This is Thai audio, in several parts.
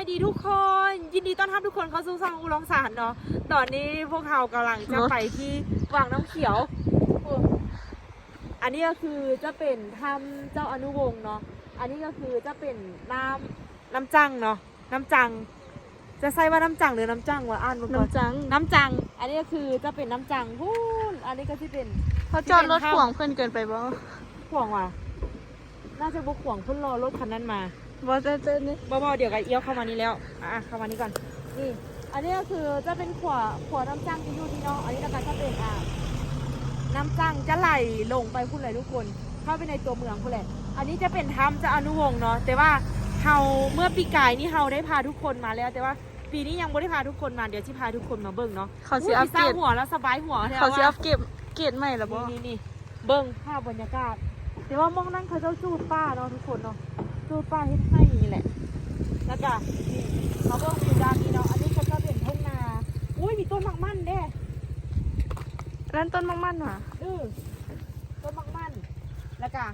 ายดีทุกคน ยินดีต้อนรับทุกคนเข้าสู่ช่องอุลองสารเนาะตอนนี้พวกเรากำลังจะไปที่วังน้ำเขียว อันนี้ก็คือจะเป็นถ้ำเจ้าอนุวงศ์เนาะอันนี้ก็คือจะเป็นน้ำน้ำจังเนาะน้ำจัง จะใส่ว่าน้ำจังหรือน้ำจังวะอ่านมาก่อนน้ำจัง น้ำจัง อันนี้ก็คือจะเป็นน้ำจังพูนอันนี้ก็ที่เป็นเขาจอดรถขวางเพื่อนเกินไปบ่ขวางว่ะน่าจะบุกขวางเพุ่นรอรถคันนั้นมา บ่เจอเจอนี่บ่ๆเดี๋ยวกันเอี้ยวเข้ามานี่แล้วอะเข้ามานี่ก่อนนี่ อันนี้ก็คือจะเป็นขวาขวาน้ำจังที่อยู่ที่เนาะอันนี้นะคะจะเป็นอ่าน้ำจังจะไหลลงไปพูดเลยทุกคน เข้าไปในตัวเมืองพูดเลยอันนี้จะเป็นถ้ำจะอนุวงศ์เนาะแต่ว่าเฮาเมื่อปีกายนี่เฮาได้พาทุกคนมาแล้ว แต่ว่าปีนี้ยังไม่ได้พาทุกคนมาเดี๋ยวที่พาทุกคนมาเบิ่งเนาะเขาสิยอัปเศเกร้ารดหัวแล้วสบายหัวนี่ยเขาสิว่อัปเกรดเกรดใหม่ละบ่นี่นี่นี่เบิ้งภาพบรรยากาศ แต่ว่ามองนั่งเขาเจ้าจูดป้าเนาะทุกคนเนาะ จูดป้าเฮ็ดให้นี่แหละ แล้วก็นี่เขาเบิ้งอยู่ด้านนี้เนาะ อันนี้เขาจะเป็นทุ่งนา อุ้ยมีต้นมักมั่นเด้ร้านต้นมังมันว่ะเออต้นมักมั่นแล้วก็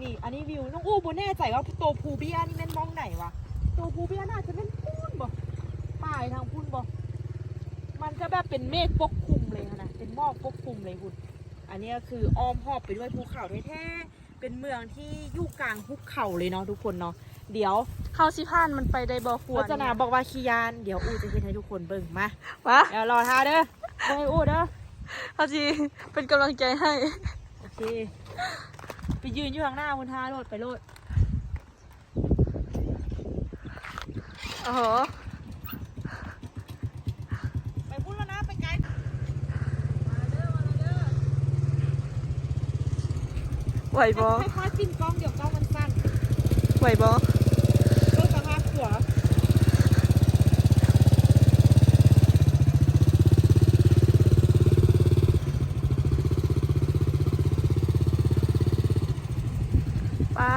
นี่ อันนี้วิว น้องอู้บนแน่ใจว่าตัวภูเบียนี่แม่นมองไหนวะตัวภูเบียน่าจะเป็นพูนบ่ป้ายทางพูนบ่มันจะแบบเป็นเมฆปกคลุมเลยค่ะนะ เป็นหมอกปกคลุมเลยคุณ อันนี้ก็คืออ้อมหอบไปด้วยภูเขาแท้ๆ เป็นเมืองที่อยู่กลางภูเขาเลยเนาะทุกคนเนาะเดี๋ยวเขาสิผ่านมันไปได้บ่ควรรัจนาบอกว่าคียานเดี๋ยวอูจะเห็นให้ทุกคนเบิ่งมาวะเดี๋ยวรอท่าเด้อเบิ่งให้อูเด้อเขาสิเป็นกำลังใจให้โอเคไปยืนอยู่ข้างหน้าคุณท่าโลดไปโลดโอ้โห ไปพูดแล้วนะ ไปไกล ไหวบ่ค่อยๆปิ้นกล้องเดี๋ยวกล้องมันสั้นไหวบ่เบิ่งสภาพขัวป้า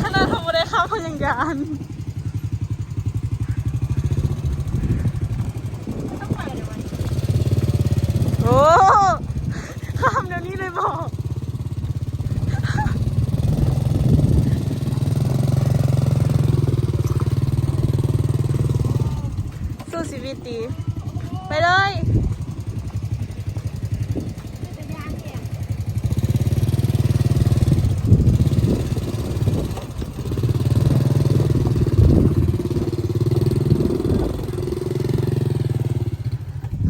ขนาดทำบ่ได้เข้าเขายังยาน ต้องไปเดี๋ยวมัน โอ้ข้ามเดี๋ยวนี้เลยบอก สู้ชีวิ ตี ไปเลย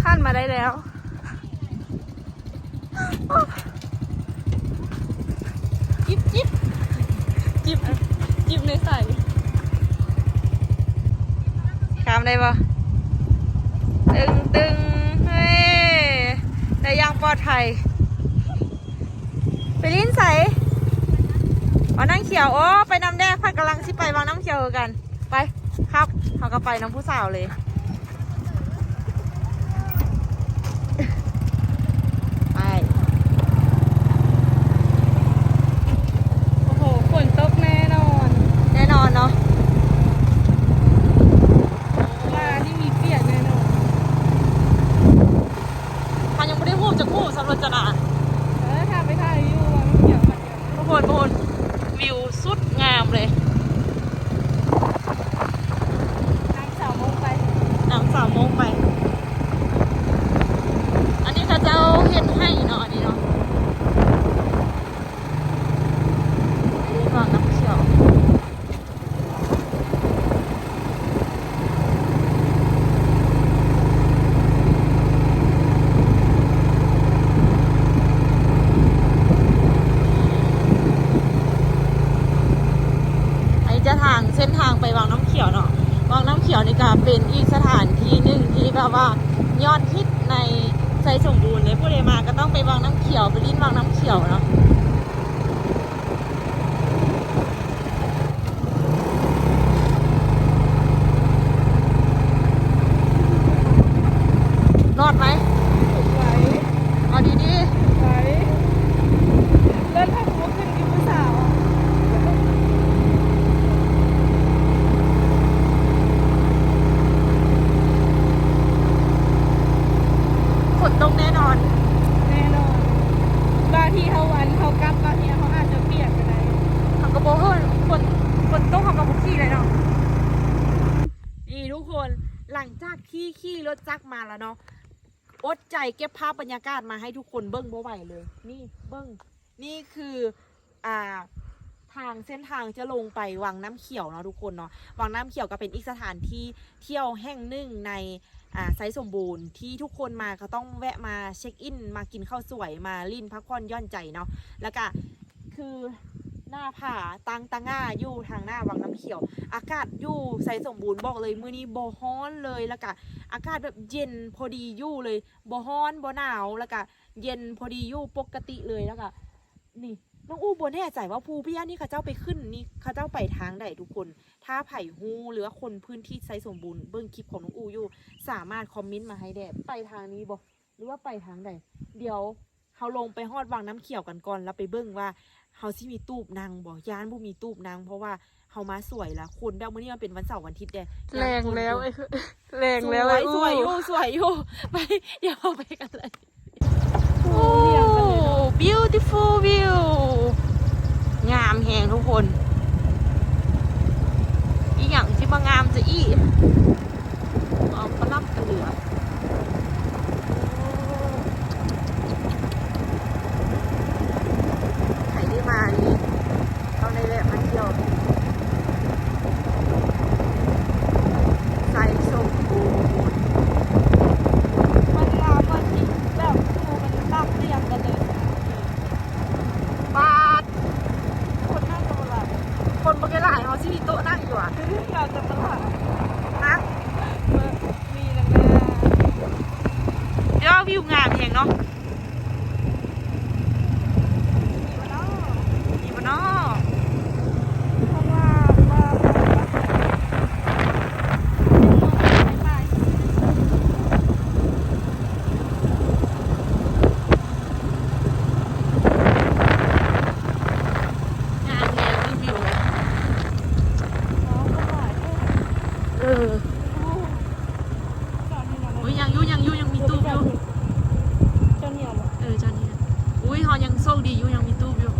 ขั้นมาได้แล้วจิบจิบจิบจิบในใส่ข้ามได้ปะ ตึงตึงเฮ้ยได้อยังปลอดภัยไปลิ้นใส่วางน้ำเขียว โอ้ ไปน้ำแดงพัดกำลังสิไปวางน้ำเขียวกัน ไป ครับเขาก็ไปน้ำผู้สาวเลย ไป โอ้โห ฝนตกแน่นอน แน่นอนเนาะว่านี่มีเปียกแน่นอนมันยังไม่ได้พูดจะพูดสำหรับจนา เออทำไปถ่ายอยู่วังเขียวมันเดียว ทุกคนทุกคนวิวสุดงามเลย น้ำสาวโมงไป น้ำสามโมงไป อันนี้เขาเจ้าเห็นให้เนาะอันนี้เนาะอันนี้ก่อนน้ำเขียว อันนี้จะทางเส้นทางไปวังน้ำเขียวเนาะ วังน้ำเขียวนี่ก็ เป็นอีกสถานที่หนึ่งที่แบบว่ายอดฮิตในใจสมบูรณ์เลยผู้ใดมาก็ต้องไปวังน้ำเขียวไปลิ้นวังน้ำเขียวเนาะ รอดไหม ไหว เอาดี ไหวเล่นถ้าสมมติขึ้นกินผู้สาวอะ ขี่เลยเนาะนี่ทุกคนหลังจากที่ขี่รถจักรมาแล้ว เนาะอดใจเก็บภาพบรรยากาศมาให้ทุกคนเบิ้งบ่ไหวเลย นี่เบิ้งนี่คืออ่าทางเส้นทางจะลงไปวังน้ำเขียวเนาะทุกคนเนาะวังน้ำเขียวก็เป็นอีกสถานที่เที่ยวแห่งหนึ่งในอ่าไซต์สมบูรณ์ที่ทุกคนมาก็ต้องแวะมาเช็คอิน มากินข้าวสวยมาลิ้นพักผ่อนย่อนใจเนาะแล้วก็คือ หน้าผาตังตะง่าอยู่ทางหน้าวังน้ำเขียว อากาศอยู่ไซต์สมบูรณ์บอกเลยมื้อนี้บ่ฮ้อนเลยแล้วก็อากาศแบบเย็นพอดีอยู่เลยบ่ฮ้อนบ่หนาวแล้วก็เย็นพอดีอยู่ปกติเลยแล้วก็นี่น้องอู้บ่แน่ใจว่าภูพี่ย่านี่เขาเจ้าไปขึ้นนี่เขาเจ้าไปทางใดทุกคน ถ้าไผ่ฮูหรือว่าคนพื้นที่ไซต์สมบูรณ์เบิ่งคลิปของน้องอู้อยู่ สามารถคอมเมนต์มาให้ได้ไปทางนี้บ่หรือว่าไปทางใดเดี๋ยวเฮาลงไปฮอดวังน้ำเขียวกันก่อนแล้วไปเบิ่งว่า เฮาสิมีตูบนางบ่ย่านบ่มีตูบนางเพราะว่าเฮามาสวยละคนแบบมื้อนี้มันเป็นวันเสาร์วันอาทิตย์เด้แรงแล้วไอ้คือแรงสแล้ววไอ้ยอู้สวยอยู่สวยอยู่ไปเดี๋ยวเราไปกันเลยโอ้เรียงกันเลยเนอะ beautiful view งามแหงทุกคน อีหยังที่มางามจะอีเอาปลาลับกันเหลือใครได้มานี่ต้องได้แวะมาเที่ยวไซสมบูรณ์ มันงามมันที่แบบดูมันตั้งเรียงกันเลย บาท คนนั่งกับอะไร คนบางหลายเขาที่มีโต๊ะนั่งอยู่อะ เราจะตลาด นะ มีแรงงาน เดี๋ยววิวงามเองเนาะ มีมาแล้ว ดีปะเนาะ ข้างล่างมาไป งามแรงวิว น้องก็หลาย เออ จอดนี่นะ โอ้ยยังอยุยังอยุยังมีตู้อยู่ เจ้าเหนียวเหรอ เออจานนี้นะอุ้ยเขายังโชคดีอยู่ยังมีตู้อยู่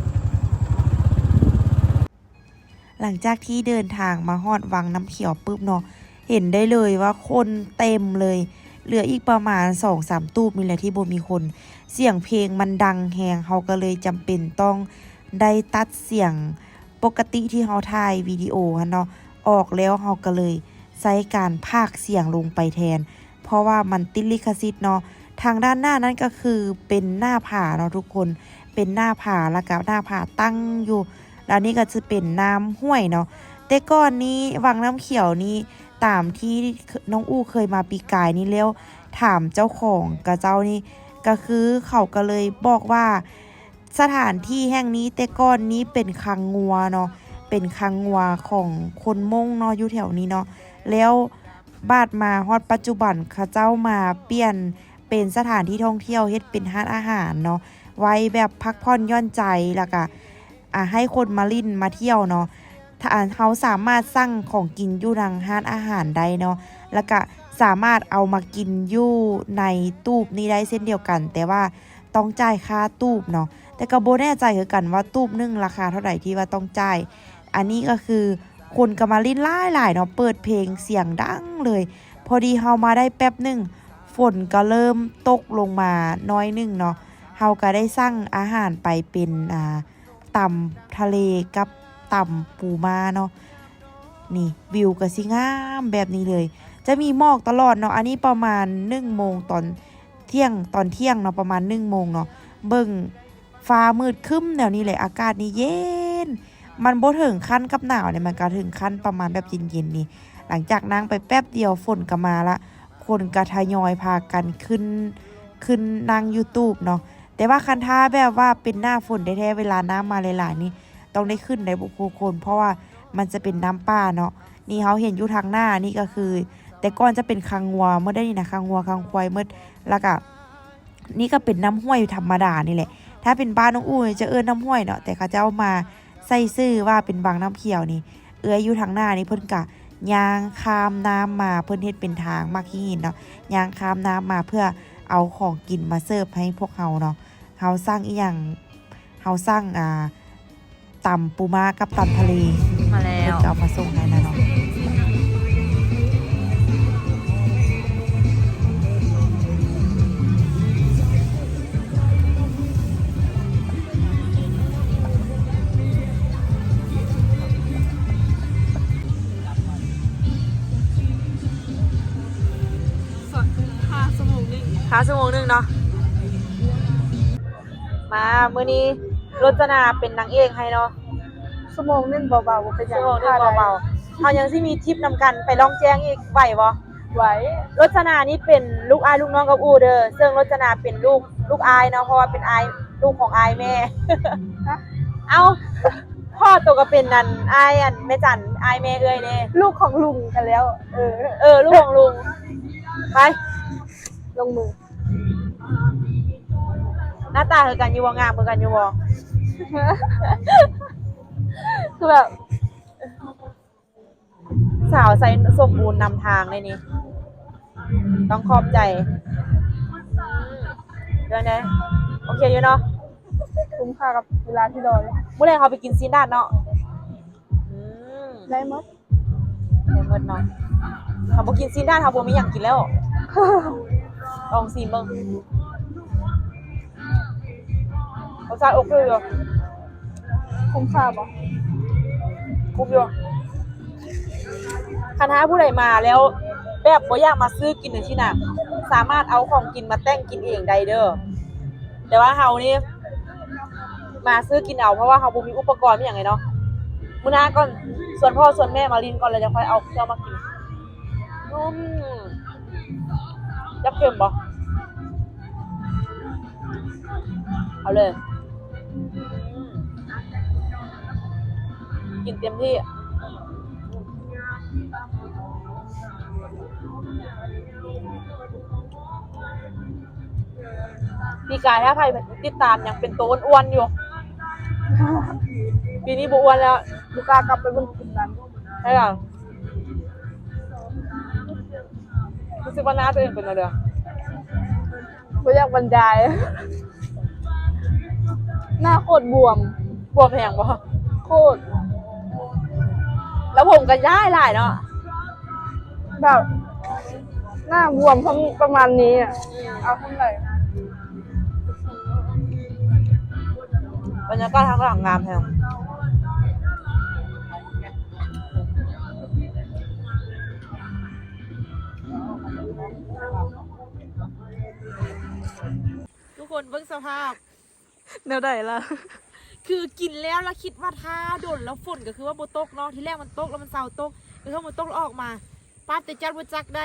ห ลังจากที่เดินทางมาฮอดวังน้ำเขียวปุ๊บเนาะเห็นได้เลยว่าคนเต็มเลย เหลืออีกประมาณสองสามตู้นี่แหละที่บมีคน เสียงเพลงมันดังแฮงเขาก็เลยจำเป็นต้องได้ตัดเสียงปกติที่เขาถ่ายวิดีโอเนาะออกแล้วเขาก็เลยใช้การพากเสียงลงไปแทน เพราะว่ามันติดลิขสิทธิ์เนาะทางด้านหน้านั้นก็คือเป็นหน้าผาเนาะทุกคน เป็นหน้าผาแล้วก็หน้าผาตั้งอยู่ แล้วนี่ก็จะเป็นน้ำห้วยเนาะแต่ก่อนนี้วังน้ำเขียวนี้ตามที่น้องอู้เคยมาปีกายนี้แล้วถามเจ้าของกับเจ้านี่ก็คือเขาก็เลยบอกว่าสถานที่แห่งนี้แต่ก่อนนี้เป็นคังงัวเนาะเป็นคังงัวของคนมงเนาะอยู่แถวนี้เนาะแล้วบาดมาฮอดปัจจุบันเขาเจ้ามาเปลี่ยนเป็นสถานที่ท่องเที่ยวเฮ็ดเป็นร้านอาหารเนาะไว้แบบพักผ่อนย่อนใจแล้วก็ อ่าให้คนมาลินมาเที่ยวเนาะถ้าเขาสามารถสั่งของกินอยู่ทางห้านอาหารได้เนาะแล้วก็สามารถเอามากินอยู่ในตูบนี้ได้เช่นเดียวกัน แต่ว่าต้องจ่ายค่าตูบเนาะแต่ก็บ่แน่ใจคือกันว่าตูบนึงราคาเท่าไหร่ที่ว่าต้องจ่ายอันนี้ก็คือคนก็มาลินหลายหลายเนาะเปิดเพลงเสียงดังเลย พอดีเฮามาได้แป๊บหนึ่งฝนก็เริ่มตกลงมาน้อยหนึงเนาะเฮาก็ได้สั่งอาหารไปเป็นอ่า ตำทะเลกับตำปูมาเนาะนี่วิวก็สิงามแบบนี้เลย จะมีหมอกตลอดเนาะอันนี้ประมาณ1โมงตอนเที่ยงตอนเที่ยงเนาะประมาณ1โมงเนาะเบิ่งฟ้ามืดคึ้มแนวนี้เลยอากาศนี่เย็น มันบ่ถึงขั้นกับหนาวเนี่ยมันก็ถึงขั้นประมาณแบบเย็นๆนี่ หลังจากนั่งไปแป๊บเดียวฝนก็มาละ คนก็ทยอยพากันขึ้น ขึ้นนั่ง YouTube เนาะ แต่ว่าคันท่าแบบว่าเป็นหน้าฝนแท้ๆเวลาน้ำมาหลายๆนี่ต้องได้ขึ้นในบุคคล เพราะว่ามันจะเป็นน้ำป่าเนาะนี่เขาเห็นอยู่ทางหน้านี่ก็คือ แต่ก่อนจะเป็นคังงัวเมื่อได้นี่นะคังงัวคังควายเมื่อแล้วก็นี่ก็เป็นน้ำห้วยธรรมดานี่แหละ ถ้าเป็นบ้านน้องอู้จะเอิ้นน้ำห้วยเนาะแต่เขาจะเอามาใส่ซื่อว่าเป็นบางน้ำเขียวนี่ เอื้ออยู่ทางหน้านี่เพิ่นกะยางข้ามน้ำมาเพิ่นเฮ็ดเป็นทางมากที่หินเนาะยางข้ามน้ำมาเพื่อเอาของกินมาเสิร์ฟให้พวกเฮาเนาะ เฮาสร้างอีหยังเฮาสร้างอ่าตำปูม้ากับตำทะเลมามาแล้เพิ่นวก็เอามาส่งให้นะเนาะสดค่าสมองหนึ่งค้าชั่วโมงหนึงเนาะ มามื้อนี้รจนาเป็นนางเอกให้เนาะสมองหนึ่งเบาๆบ่เป็นหยัชั่งวโมงหนึงเบาๆเฮายังสิมีทริปนำกันไปลองแจ้งอีกไหวบ่ไหวรจนานี่เป็นลูกอายลูกน้องกับอูเด้อซึ่งรจนาเป็นลูกลูกอายเนาะเพราะว่าเป็นอายลูกของอายแม่เอาพ่อตัวก็เป็นนั่นอายอันแม่จันอายแม่เอ้ยเด้ลูกของลุงกันแล้ว เออ เออ ลูกของลุงไปลงมือห น้าตาคือกันอยู่บ่งามคือกันอยู่บ่ คือแบบสาวใส่สมบูรณ์นำทางเลยนี่ ต้องขอบใจเดี๋ยวนะโอเคอยู่เนาะคุ้มค่ากับเวลาที่รอเลยเมื่อไหรเขาไปกินซีนด้านเนาะอืมได้หมดเดี๋ยวเงินเนาะเขาบอกกินซีนด้านเขาบอกมีอย่างกินแล้วลองซีนเบิ้ง รสชาติโอเคอคุ้มค่าบ่คุ้มอยู่คณะผู้ใดมาแล้วแบบบ่อยากมาซื้อกินอย่างที่น่ะสามารถเอาของกินมาแต่งกินเองได้เด้อแต่ว่าเฮานี่มาซื้อกินเอาเพราะว่าเฮาบ่มีอุปกรณ์มีหยังไงเนาะมื้อหน้าก่อนส่วนพ่อส่วนแม่มาลินก่อนแล้วจะค่อยเอาเครื่องมากินนุ่มยับเค็มบ่เอาเลย กินเต็มที่ปีกายถ้าใครติดตามยังเป็นตัวอ้วนอยู่ ปีนี้บอ้วนแล้วลูกค้ากลับไปบิ่งกลุ่มนั้นใช่หรอรู้สึกว่าหน้าตัวเองเป็นอะไรอะบ่อยากบรรยาย หน้าโคตรบวม บวมแพงปะโคตร แล้วผมกันย้ายหลายเนาะ แบบ หน้าบวมประประมาณนี้อะ เอาเท่าไหร่บรรยากาศทางหลังงามแพงทุกคนเบิ่งสภาพ แนวใดล่ะ คือกินแล้วแล้วคิดว่าถ้าโดนแล้วฝนก็คือว่าโบตกเนาะที่แรกมันตกแล้วมันเศร้าตกคือถ้ามันตกแล้วออกมาป้าแต่จัดบจักได้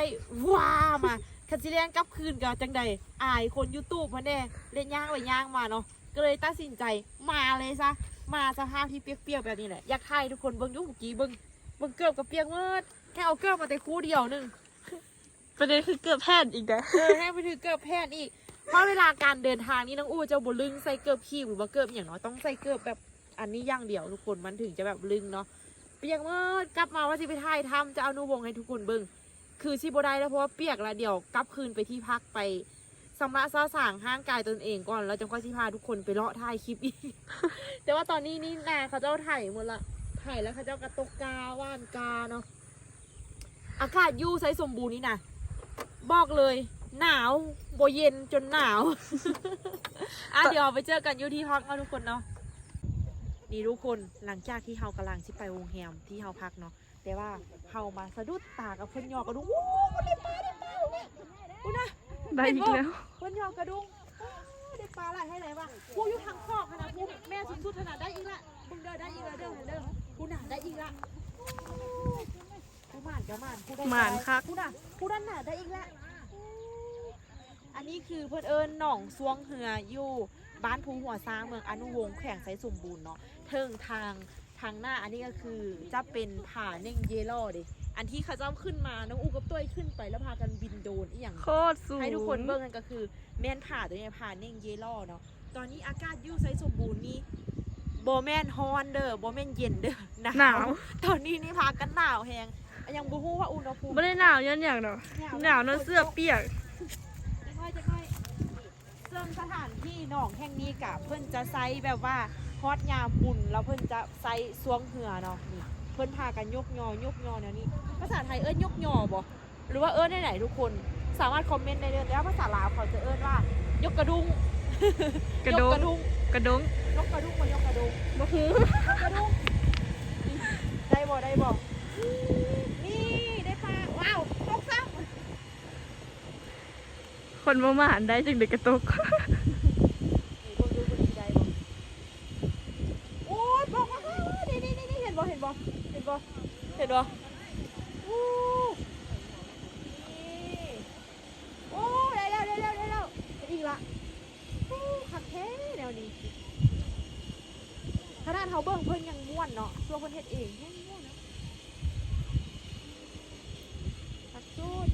ว้ามาคันสิแรงกลับคืนกับจังใดอายคนยูทูบมาแน่เล่นย่างไปย่างมาเนาะก็เลยตัดสินใจมาเลยซะมาสภาพที่เปียกๆแบบนี้แหละอยากให้ทุกคนเบิ่งอยุคเมื่อกี้เบิ่งเบิ่งเกือบกับเปียกเมื่อแค่เอาเกือบมาแต่คู่เดียวหนึงประเด็นคือเกือบแพทย์อีกนะเออให้ไปถือเกือบแพทย์อีก เพราะเวลาการเดินทางนี่น้องอู้เจ้าบลึงใส่เกือบขีบหรือว่าเกือบอย่างน้อยต้องใส่เกือบแบบอันนี้อย่างเดียวทุกคนมันถึงจะแบบลึงเนาะเปียกเมื่อกลับมาว่าสิไปถ่ายทำจะเอานูวงให้ทุกคนเบิ่งคือชิบได้แล้วเพราะว่าเปียกแล้วเดี๋ยวกลับคืนไปที่พักไปสำระซาสางห้างกายตนเองก่อนแล้วจะค่อยสิพาทุกคนไปเลาะถ่ายคลิปอีก แต่ว่าตอนนี้นี่นาเขาเจ้าถ่ายหมดละถ่ายแล้วเขาเจ้ากระตกกาว่านกาเนาะอากาศยู่ใสสมบูรณ์นี่นะบอกเลย หนาวโบเย็นจนหนาว อะเดี๋ยวไปเจอกันอยู่ที่พักเนาะทุกคนเนาะนี่ทุกคนหลังจากที่เฮากำลังสิไปโรงแรมที่เฮาพักเนาะแต่ว่าเฮามาสะดุดตากับเพิ่นยอกระดุงโอ้ได้ปลาได้ปลาตรงนี้กูนะได้อีกแล้วเพิ่นยอกระดุงโอ้ได้ปลาอะไรให้ไหนวะกูอยู่ทางคอกขนาดกูแม่สุดๆขนาดได้อีกละมึงเด้อได้อีกละเด้อเด้อกูน่ะได้อีกละกูหมานกับหมานกูได้หมานคักกูน่ะกูด้านหน้าได้อีกละ อันนี้คือเพื่อนเอิญหนองซวงเหืออยู่บ้านภูหัวซางเมืองอนุวงศ์แขวงไซสมบูรณ์เนาะเทิงทางทางหน้าอันนี้ก็คือจะเป็นผาเน่งเยล่อเดิอันที่เขาจะเอาขึ้นมาน้องอูกับต้วยขึ้นไปแล้วพากันบินโดรนอีหยังโคตรสูงให้ทุกคนเบิ่งกันก็คือแม่นผาตัวนี้ผาเน่งเยล่อเนาะตอนนี้อากาศอยู่ไซสมบูรณ์นี่โบแมนฮอนเด้อโบแมนเย็นเด้อหหนาว ตอนนี้นี่พากันหนาวแฮงยังบูฮู้ว่าอุณหภูมิไม่ได้หนาวยันอย่างเนาะหนาวนั่นเสื้อเปียก จะค่อยจะค่อย ซึ่งสถานที่หนองแห่งนี้กะเพิ่นจะไซแบบว่าฮอตยามบุญแล้วเพิ่นจะไซสวงเหือเนาะนี่เพิ่นพากันยกยอยกยอแนวนี้ ภาษาไทยเอิ้นยกยอบ่หรือว่าเอิ้นได้ไหนทุกคนสามารถคอมเมนต์ได้เลยแต่ว่าภาษาลาวเขาจะเอิ้นว่ายกกระดุงกระยดุกงกระดุงกระดุงยกกระดุงมายกกระดุงบ่คือกระดุงได้บ่ได้บ่นี่ได้ปลาว้าวตกซ้ำ คนประมาณได้จึงเด็กกระตุกนี่บ่ดูบ่ดีได้บ่โอ้ยบอกว่านี่นี่นี่เห็นบ่เห็นบ่เห็นบ่เห็นบ่โอ้นี่โอ้ได้แล้วได้แล้วได้แล้วเป็นอีกละโอ้คักแท้แนวนี้ขนาดเขาเบิ่งเพิ่นยังม่วนเนาะตัวเพิ่นเฮ็ดเองแฮงม่วนเนาะตักจุด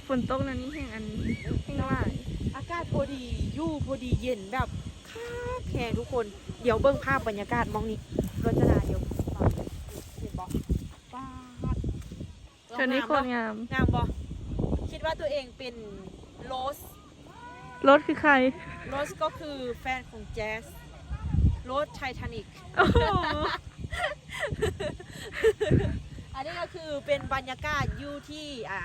ฝ นตกนั่นนี่แห่งอันแห่งหลายอากาศพอดีอยู่พอดีเย็นแบบคักแขงทุกคน เดี๋ยวเบิ่งภาพบรรยากาศมองนี้รจนาเดี๋ยวฟังเห็นบอกป้าดเชิญนี้คนงามงามบ่คิดว่าตัวเองเป็นโรสรถคือใครโรสก็คือแฟนของแจ๊สโรสไททานิกโอ้โหอันนี้ก็คือเป็นบรรยากาศอยู่ที่อ่า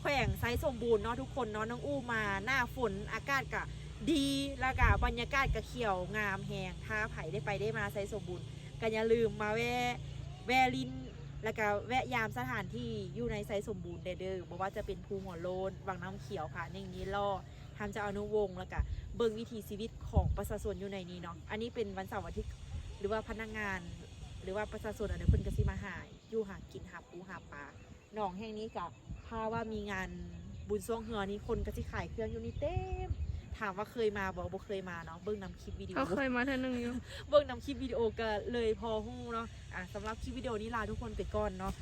แขวงไซสมบูรณ์เนาะทุกคนเนาะน้องอู้มาหน้าฝนอากาศก็ดีแล้วก็บรรยากาศก็เขียวงามแหงถ้าไผ่ได้ไปได้มาไซสมบูรณ์ก็อย่าลืมมาแวะแวะลินแล้วก็แวะยามสถานที่อยู่ในไซสมบูรณ์เด้อเด้อบอกว่าจะเป็นภูหัวโลนวังน้ำเขียวค่ะนิ่งนี้ล่อทำจ้าอนุวงศ์แล้วก็เบิ่งวิถีชีวิตของประชาชนอยู่ในนี้เนาะอันนี้เป็นวันเสาร์อาทิตย์หรือว่าพนักงาน หรือว่าประชาชนอันนี้เพิ่นก็สิมาหายอยู่หากินหาปูหาปลาหนองแห่งนี้กับ ถ้าว่ามีงานบุญซ่องเฮือนี่คนก็สิขายเครื่องอยู่นี่เต็มถามว่าเคยมาบอกบ่เคยมาเนาะเบิ่งนำคลิปวิดีโอเขาเคยมาเท่านึงอยู่เบิ่งนำคลิปวิดีโอก็เลยพอฮู้เนาะอะสำหรับคลิปวิดีโอนี้ลาทุกคนไปก่อนเนาะ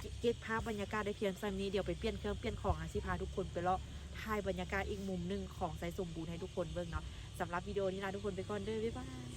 เก็บเก็บภาพบรรยากาศได้เพียงซ้ำนี้เดี๋ยวไปเปลี่ยนเครื่องเปลี่ยนของอะสิพาทุกคนไปเลาะถ่ายบรรยากาศอีกมุมหนึงของไซสมบูรณ์ให้ทุกคนเบิ่งเนาะสำหรับวิดีโอนี้ลาทุกคนไปก่อนเด้อบ๊ายบาย